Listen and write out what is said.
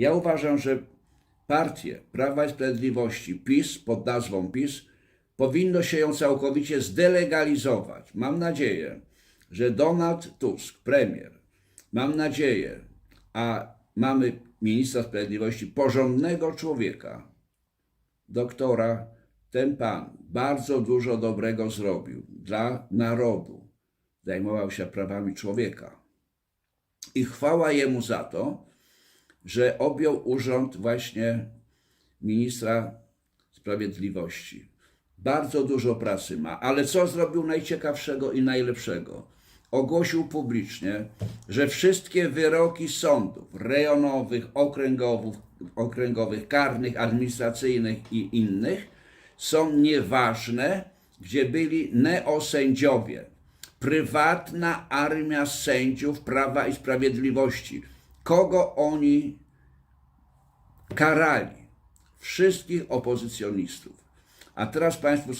Ja uważam, że partie Prawa i Sprawiedliwości, PiS pod nazwą PiS, powinno się ją całkowicie zdelegalizować. Mam nadzieję, że Donald Tusk, premier, mam nadzieję, a mamy ministra sprawiedliwości, porządnego człowieka, doktora, ten pan bardzo dużo dobrego zrobił dla narodu. Zajmował się prawami człowieka. I chwała jemu za to, że objął urząd właśnie ministra sprawiedliwości. Bardzo dużo pracy ma, ale co zrobił najciekawszego i najlepszego? Ogłosił publicznie, że wszystkie wyroki sądów rejonowych, okręgowych, okręgowych, karnych, administracyjnych i innych są nieważne, gdzie byli neosędziowie. Prywatna armia sędziów Prawa i Sprawiedliwości. Kogo oni karali? Wszystkich opozycjonistów. A teraz Państwu